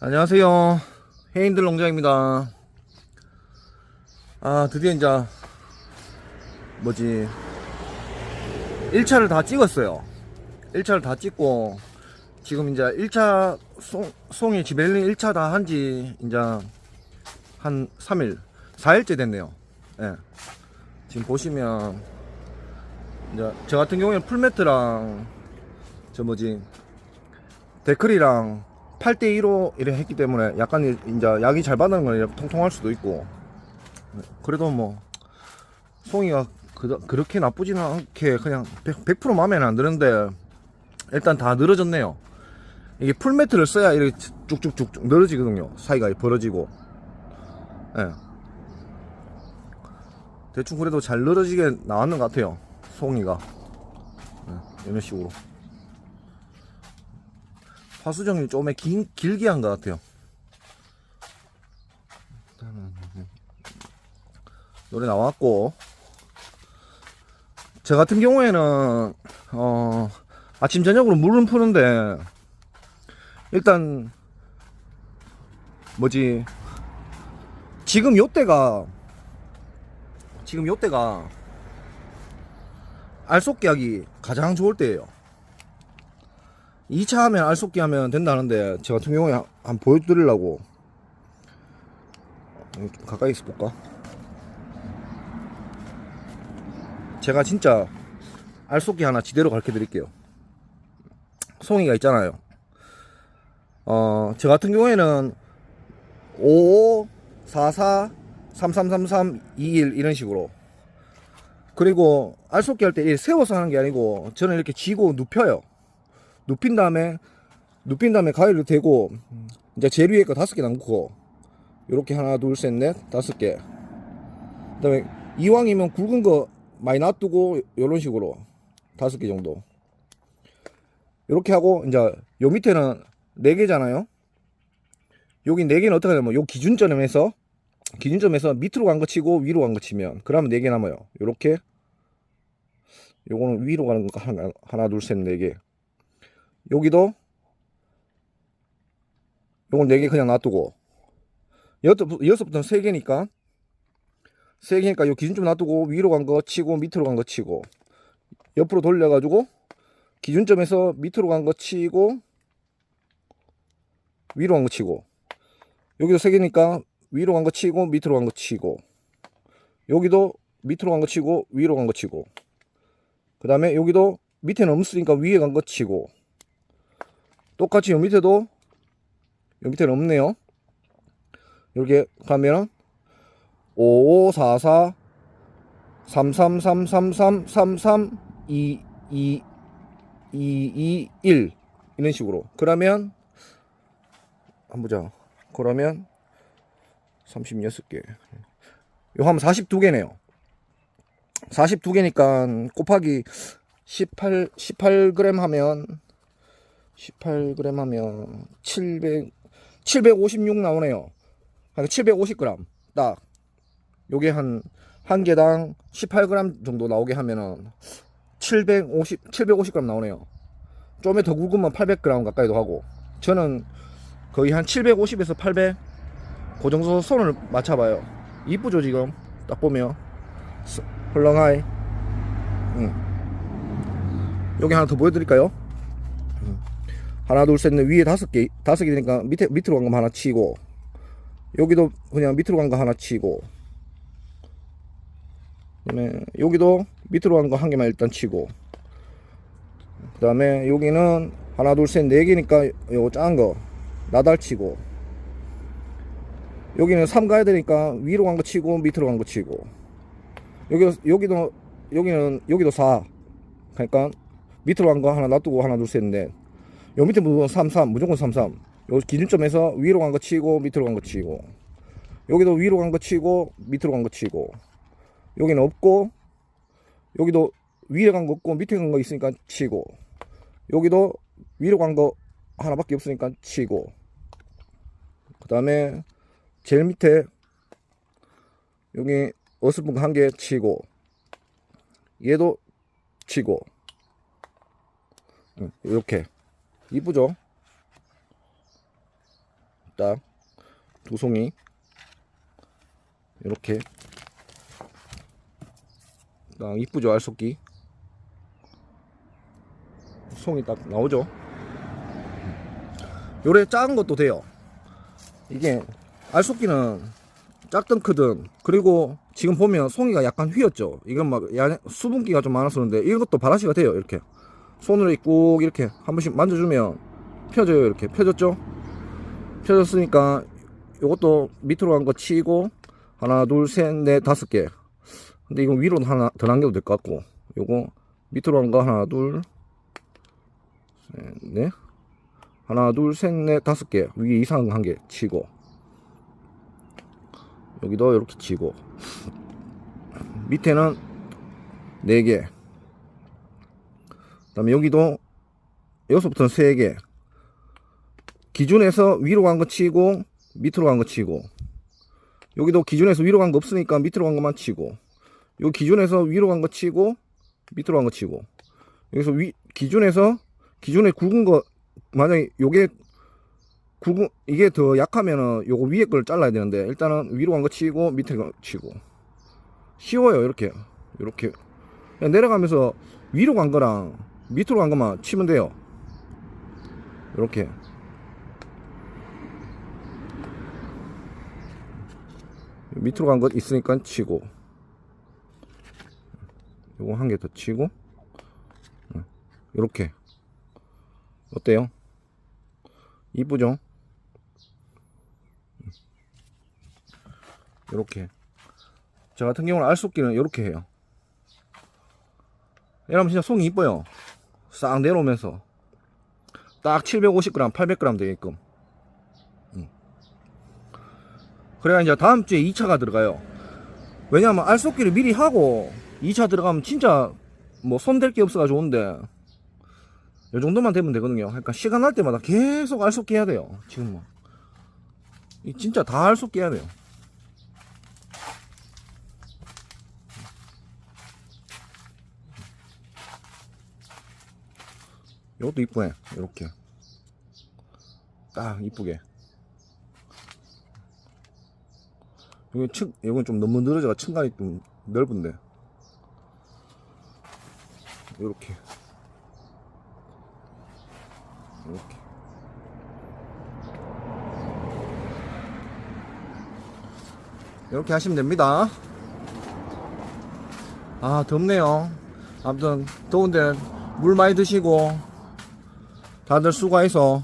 안녕하세요. 해인들 농장입니다. 아, 드디어 이제, 뭐지, 1차를 다 찍었어요. 1차를 다 찍고, 지금 이제 1차 송, 송이 지벨린 1차 다 한지, 이제, 한 3일, 4일째 됐네요. 예. 지금 보시면, 이제, 저 같은 경우에는 풀매트랑, 저 뭐지, 데크리랑 8대 2로 이래 했기 때문에 약간 이- 이제 약이 잘 받는 건 통통할 수도 있고. 그래도 뭐 송이가 그, 그렇게 나쁘지는 않게 그냥 100%, 100% 마음에는 안 드는데 일단 다 늘어졌네요. 이게 풀매트를 써야 이렇게 쭉쭉쭉 늘어지거든요. 사이가 벌어지고. 예. 대충 그래도 잘 늘어지게 나왔는 것 같아요. 송이가. 예, 이런 식으로 화수정이 좀 긴, 길게 한 것 같아요. 노래 나왔고, 저 같은 경우에는, 어, 아침, 저녁으로 물은 푸는데, 일단, 뭐지, 지금 요때가, 지금 요때가, 알속기 하기 가장 좋을 때예요. 2차 하면 알속기 하면 된다는데 저 같은 경우에 한- 한번 보여드리려고. 음, 좀 가까이서 볼까? 제가 진짜 알속기 하나 지대로 가르쳐 드릴게요. 송이가 있잖아요. 어, 저 같은 경우에는 55, 44, 3333, 21 이런 식으로. 그리고 알속기 할 때 세워서 하는 게 아니고 저는 이렇게 쥐고 눕혀요 눕힌 다음에 눕힌 다음에 가위를 대고 이제 제일 위에 거 다섯 개 남고 요렇게 하나 둘 셋 넷 다섯 개. 그다음에 이왕이면 굵은 거 많이 놔두고 요런 식으로 다섯 개 정도. 요렇게 하고 이제 요 밑에는 네 개잖아요. 여기 네 개는 어떻게 하냐면 요 기준점에서 기준점에서 밑으로 간 거 치고 위로 간 거 치면 그러면 네 개 남아요. 요렇게. 요거는 위로 가는 거 하나 하나 둘 셋 네 개 여기도 요걸 4개 그냥 놔두고 여섯, 여섯부터는 3개니까 3개니까 요 기준점 놔두고 위로 간 거 치고 밑으로 간 거 치고 옆으로 돌려가지고 기준점에서 밑으로 간 거 치고 위로 간 거 치고 여기도 3개니까 위로 간 거 치고 밑으로 간 거 치고 여기도 밑으로 간 거 치고 위로 간 거 치고 그 다음에 여기도 밑에는 없으니까 위에 간 거 치고 똑같이 요 밑에도 요 밑에는 없네요. 이렇게 가면은 5544 33333 33 2 2 2 2 1 이런 식으로. 그러면 한번 보자. 그러면 36개. 요 하면 42개네요. 42개니까 곱하기 18 18g 하면 18g 하면 700 756 나오네요. 그러니까 750g 딱 요게 한 한 개당 18g 정도 나오게 하면은 750 750g 나오네요. 좀에 더 굵으면 800g 가까이도 하고 저는 거의 한 750에서 800 그 정도 손을 맞춰봐요. 이쁘죠 지금 딱 보면 스- 헐렁하이. 응. 여기 하나 더 보여드릴까요? 하나 둘 셋 넷 위에 다섯 개 다섯 개 되니까 밑에 밑으로 간 거 하나 치고 여기도 그냥 밑으로 간 거 하나 치고 그다음에 여기도 밑으로 간 거 한 개만 일단 치고 그다음에 여기는 하나 둘 셋 네 개니까 요거 작은 거 나달 치고 여기는 3 가야 되니까 위로 간 거 치고 밑으로 간 거 치고 여기 여기도 여기는 여기도 4 그러니까 밑으로 간 거 하나 놔두고 하나 둘 셋 넷 요 밑에 무조건 33 무조건 33 요 기준점에서 위로 간 거 치고 밑으로 간 거 치고. 여기도 위로 간 거 치고 밑으로 간 거 치고. 여기는 없고 여기도 위에 간 거 없고 밑에 간 거 있으니까 치고. 여기도 위로 간 거 하나밖에 없으니까 치고. 그 다음에 제일 밑에 여기 어설픈 거한개 치고. 얘도 치고. 응, 이렇게 이쁘죠? 딱 두 송이. 이렇게. 딱 이쁘죠 알속기? 송이 딱 나오죠? 요래 작은 것도 돼요. 이게 알속기는 작든 크든 그리고 지금 보면 송이가 약간 휘었죠? 이건 막 야- 수분기가 좀 그런데 이것도 바라시가 돼요 이렇게 손으로 꾹 이렇게 한 번씩 만져주면 펴져요 이렇게. 펴졌죠? 펴졌으니까 요것도 밑으로 간 거 치고 하나 둘셋넷 다섯 개. 근데 이건 위로 하나 더 남겨도 될 것 같고. 요거 밑으로 간 거 하나 둘셋넷. 하나 둘셋넷 다섯 개. 위에 이상 한 개 치고. 여기도 이렇게 치고. 밑에는 네 개. 그 다음에 여기도 여기서부터는 세 개. 기준에서 위로 간 거 치고 밑으로 간 거 치고. 여기도 기준에서 위로 간 거 없으니까 밑으로 간 것만 치고. 요 기준에서 위로 간 거 치고 밑으로 간 거 치고. 여기서 위 기준에서 기준에 굵은 거 만약에 요게 굵은 이게 더 약하면은 요거 위에 걸 잘라야 되는데 일단은 위로 간 거 치고 밑에 거 치고. 쉬워요 이렇게. 이렇게. 내려가면서 위로 간 거랑 밑으로 간 것만 치면 돼요. 이렇게. 밑으로 간 것 있으니까 치고. 요거 한 개 더 치고. 이렇게. 어때요? 이쁘죠? 이렇게. 저 같은 경우는 알속기는 이렇게 해요. 이러면 진짜 송이 이뻐요 싹 내려오면서 딱 750g 800g 되게끔. 음. 그래야 이제 다음 주에 2차가 들어가요. 왜냐면 알속기를 미리 하고 2차 들어가면 진짜 뭐 손댈 게 없어가 좋은데 이 정도만 되면 되거든요. 그러니까 시간 날 때마다 계속 알속기 해야 돼요 지금 뭐이 진짜 다 알속기 해야 돼요 이것도 이쁘네 이렇게. 딱 이쁘게. 여기 층 이건 좀 너무 늘어져가 층간이 좀 넓은데. 이렇게. 이렇게. 이렇게 하시면 됩니다. 아 덥네요. 아무튼 더운데 물 많이 드시고 다들 수고해서